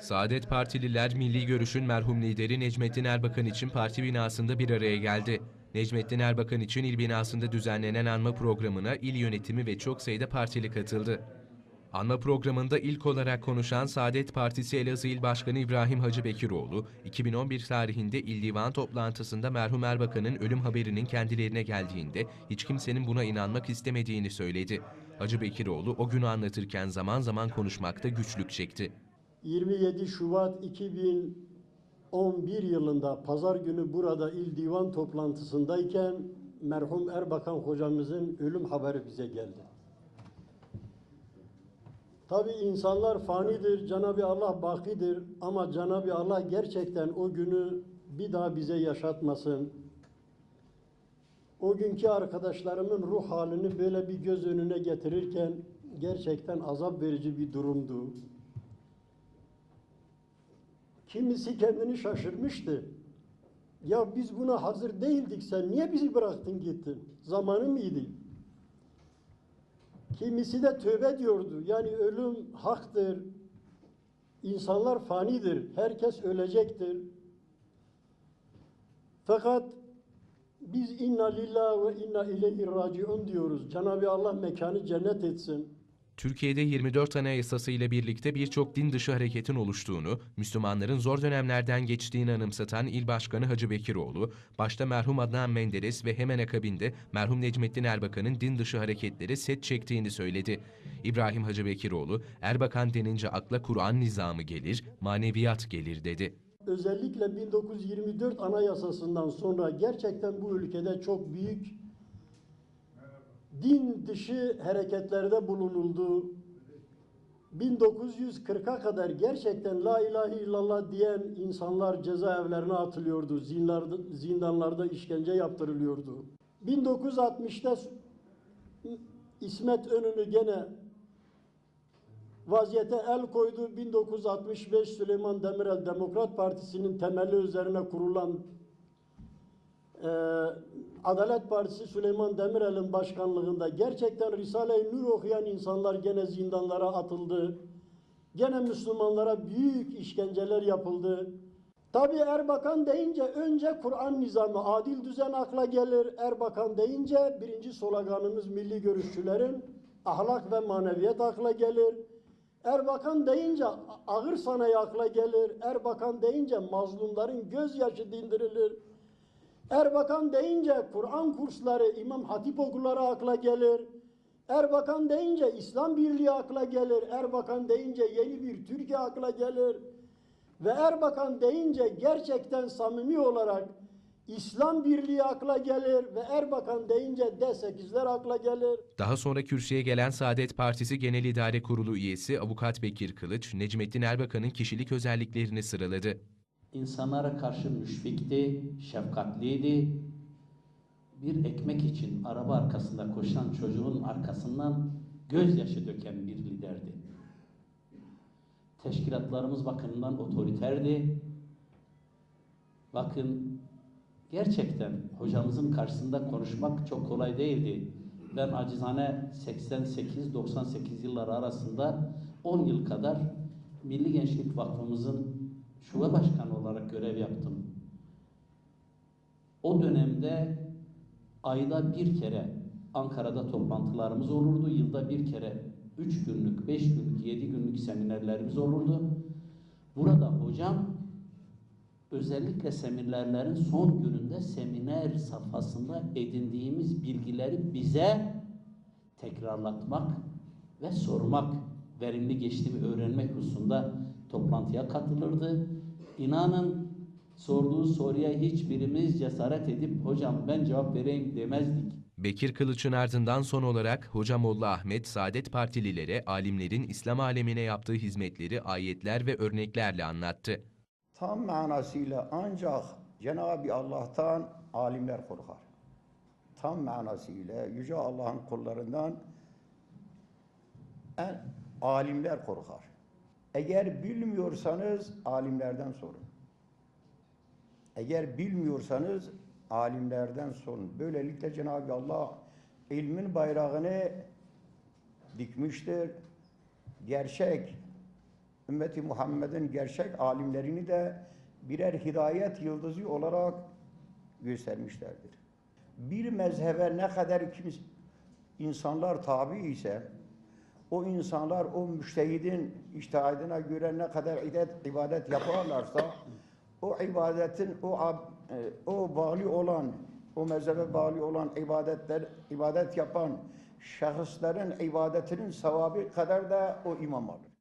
Saadet Partililer Milli Görüş'ün merhum lideri Necmettin Erbakan için parti binasında bir araya geldi. Necmettin Erbakan için il binasında düzenlenen anma programına il yönetimi ve çok sayıda partili katıldı. Anma programında ilk olarak konuşan Saadet Partisi Elazığ İl Başkanı İbrahim Hacı Bekiroğlu, 2011 tarihinde İl Divan toplantısında merhum Erbakan'ın ölüm haberinin kendilerine geldiğinde hiç kimsenin buna inanmak istemediğini söyledi. Hacı Bekiroğlu o günü anlatırken zaman zaman konuşmakta güçlük çekti. 27 Şubat 2011 yılında pazar günü burada il divan toplantısındayken merhum Erbakan hocamızın ölüm haberi bize geldi. Tabi insanlar fanidir, Cenab-ı Allah bakidir ama Cenab-ı Allah gerçekten o günü bir daha bize yaşatmasın. O günkü arkadaşlarımın ruh halini böyle bir göz önüne getirirken gerçekten azap verici bir durumdu. Kimisi kendini şaşırmıştı. Ya biz buna hazır değildik sen niye bizi bıraktın gittin? Zamanı mıydı? Kimisi de tövbe diyordu. Yani ölüm haktır. İnsanlar fanidir. Herkes ölecektir. Fakat biz inna lillahi ve inna ileyhi raciun diyoruz. Cenab-ı Allah mekanı cennet etsin. Türkiye'de 24 Anayasası ile birlikte birçok din dışı hareketin oluştuğunu, Müslümanların zor dönemlerden geçtiğini anımsatan İl Başkanı Hacı Bekiroğlu, başta merhum Adnan Menderes ve hemen akabinde merhum Necmettin Erbakan'ın din dışı hareketleri set çektiğini söyledi. İbrahim Hacı Bekiroğlu, Erbakan denince akla Kur'an nizamı gelir, maneviyat gelir dedi. Özellikle 1924 Anayasası'ndan sonra gerçekten bu ülkede çok büyük din dışı hareketlerde bulunuldu. 1940'a kadar gerçekten la ilahe illallah diyen insanlar cezaevlerine atılıyordu. Zinlarda, zindanlarda işkence yaptırılıyordu. 1960'ta İsmet Önünü gene vaziyete el koydu. 1965 Süleyman Demirel Demokrat Partisi'nin temeli üzerine kurulan e, Adalet Partisi Süleyman Demirel'in başkanlığında gerçekten Risale-i Nur okuyan insanlar gene zindanlara atıldı. Gene Müslümanlara büyük işkenceler yapıldı. Tabi Erbakan deyince önce Kur'an nizamı, adil düzen akla gelir. Erbakan deyince birinci sloganımız milli görüşçülerin ahlak ve maneviyat akla gelir. Erbakan deyince ağır sanayi akla gelir. Erbakan deyince mazlumların gözyaşı dindirilir. Erbakan deyince Kur'an kursları, İmam Hatip okulları akla gelir. Erbakan deyince İslam Birliği akla gelir. Erbakan deyince yeni bir Türkiye akla gelir. Ve Erbakan deyince gerçekten samimi olarak İslam Birliği akla gelir ve Erbakan deyince D8'ler akla gelir. Daha sonra kürsüye gelen Saadet Partisi Genel İdare Kurulu üyesi Avukat Bekir Kılıç, Necmettin Erbakan'ın kişilik özelliklerini sıraladı. İnsanlara karşı müşfikti, şefkatliydi. Bir ekmek için araba arkasında koşan çocuğun arkasından gözyaşı döken bir liderdi. Teşkilatlarımız bakımından otoriterdi. Bakın gerçekten hocamızın karşısında konuşmak çok kolay değildi. Ben acizane 88-98 yılları arasında 10 yıl kadar Milli Gençlik Vakfımızın şube başkanı olarak görev yaptım. O dönemde ayda bir kere Ankara'da toplantılarımız olurdu. Yılda bir kere üç günlük, beş günlük, yedi günlük seminerlerimiz olurdu. Burada hocam özellikle seminerlerin son gününde seminer safhasında edindiğimiz bilgileri bize tekrarlatmak ve sormak, verimli geçti mi öğrenmek hususunda toplantıya katılırdı. İnanın sorduğu soruya hiçbirimiz cesaret edip hocam ben cevap vereyim demezdik. Bekir Kılıç'ın ardından son olarak Hocamolla Ahmet, Saadet Partililere alimlerin İslam alemine yaptığı hizmetleri ayetler ve örneklerle anlattı. Tam manasıyla ancak Cenab-ı Allah'tan alimler korkar. Tam manasıyla Yüce Allah'ın kullarından en alimler korkar. Eğer bilmiyorsanız alimlerden sorun. Eğer bilmiyorsanız alimlerden sorun. Böylelikle Cenab-ı Allah ilmin bayrağını dikmiştir. Gerçek ümmeti Muhammed'in gerçek alimlerini de birer hidayet yıldızı olarak göstermişlerdir. Bir mezhebe ne kadar kim, insanlar tabi ise o insanlar o müştehidin iştihadına göre ne kadar ibadet, ibadet yaparlarsa o ibadetin o e, o bağlı olan o mezhebe bağlı olan ibadetler ibadet yapan şahısların ibadetinin sevabı kadar da o imam alır.